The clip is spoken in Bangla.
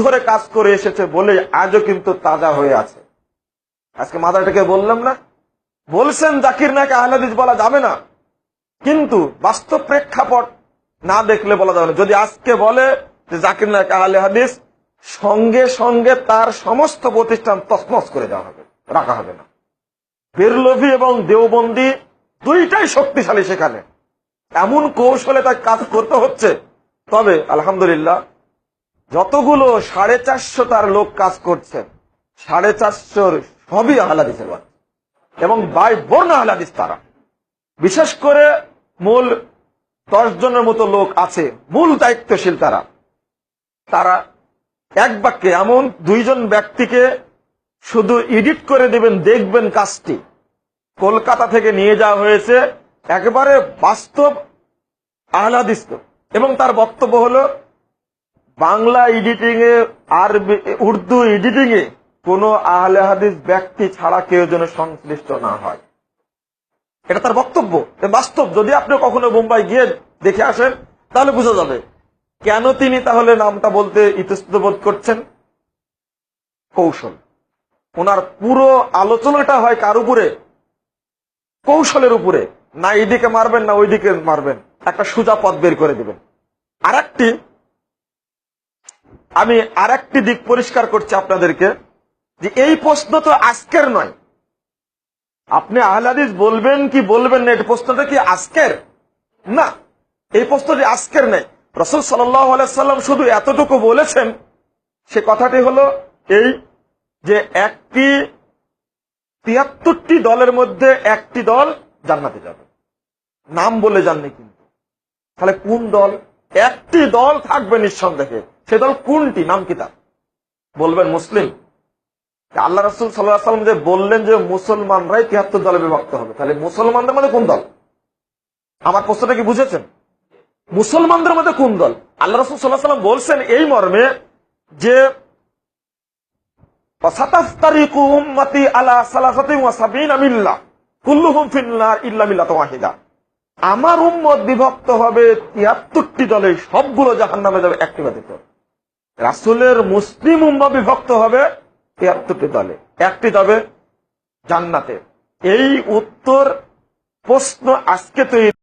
ধরে কাজ করে এসেছে বলে আজও কিন্তু তাজা হয়ে আছে। আজকে মাদারটাকে বললাম না? বলছেন জাকির নায়ক আহলাদিস বলা যাবে না। কিন্তু বাস্তব প্রেক্ষাপট না দেখলে বলা যাবে না। যদি আজকে বলে যে জাকির নায়ক আহলে হাদিস, সঙ্গে সঙ্গে তার সমস্ত প্রতিষ্ঠান তসমস করে দেওয়া হবে, রাখা হবে না। বেরলভি এবং দেওবন্দি দুইটাই শক্তিশালী সেখানে। এমন কৌশলে তার কাজ করতে হচ্ছে। তবে আলহামদুলিল্লাহ যতগুলো সাড়ে চারশো তার লোক কাজ করছেন, সাড়ে চারশোর সবই আহলাদিসের বাদ এবং বাই বর্ণ আহলাদিস তারা। বিশেষ করে মূল দশ জনের মতো লোক আছে, মূল দায়িত্বশীল তারা। তারা এক বাক্যে এমন দুইজন ব্যক্তিকে শুধু এডিট করে দিবেন, দেখবেন কাজটি। কলকাতা থেকে নিয়ে যাওয়া হয়েছে একেবারে বাস্তব আহ্লাদিস এবং তার বক্তব্য হলো বাংলা এডিটিং এ আর উর্দু এডিটিং এ কোন আহলে হাদিস ব্যক্তি ছাড়া কেউ যেন সংশ্লিষ্ট না হয়। এটা তার বক্তব্য। বাস্তব। যদি আপনি কখনো মুম্বাই গিয়ে দেখে আসেন, তাহলে বোঝা যাবে, কেন তিনি তাহলে নামটা বলতে ইতস্তত বোধ করছেন? কৌশল। ওনার পুরো আলোচনাটা হয় কার উপরে? কৌশলের উপরে। না এইদিকে মারবেন, না ওইদিকে মারবেন। একটা সোজা পথ বের করে দিবেন। আর একটি আমি আর একটি দিক পরিষ্কার করছি আপনাদেরকে, যে এই প্রশ্ন তো আজকের নয়। আপনি আহলাদিস বলবেন কি বলবেন না, এই প্রশ্নটা কি আজকের? না, এই প্রশ্নটি আজকের নেই রসুল সাল্লাম শুধু এতটুকু বলেছেন, সে কথাটি হলো এই যে একটি তিয়াত্তরটি দলের মধ্যে একটি দল জান্নাতে যাবে। নাম বলে যাননি কিন্তু। তাহলে কোন দল? একটি দল থাকবে নিঃসন্দেহে। সে দল কোনটি? নাম কি তার? বলবেন মুসলিম? আল্লাহ রসুল সাল্লাম যে বললেন যে মুসলমানরাই তিয়াত্তর দলে বিভক্ত হবে, তাহলে মুসলমানদের মধ্যে কোন দল? আমার প্রশ্নটা কি বুঝেছেন? মুসলমানদের মধ্যে কোন দল? আল্লাহ রসুল সাল্লাহ সাল্লাম বলছেন এই মর্মে যে আমার উম্মত বিভক্ত হবে তিয়াত্তরটি দলে, সবগুলো জাহান্নামে যাবে একটি ব্যতীত রাসূলের মুসলিম উম্মা বিভক্ত হবে তিয়াত্তরটি দলে। একটি যাবে জান্নাতে। এই উত্তর প্রশ্ন আজকে তৈরি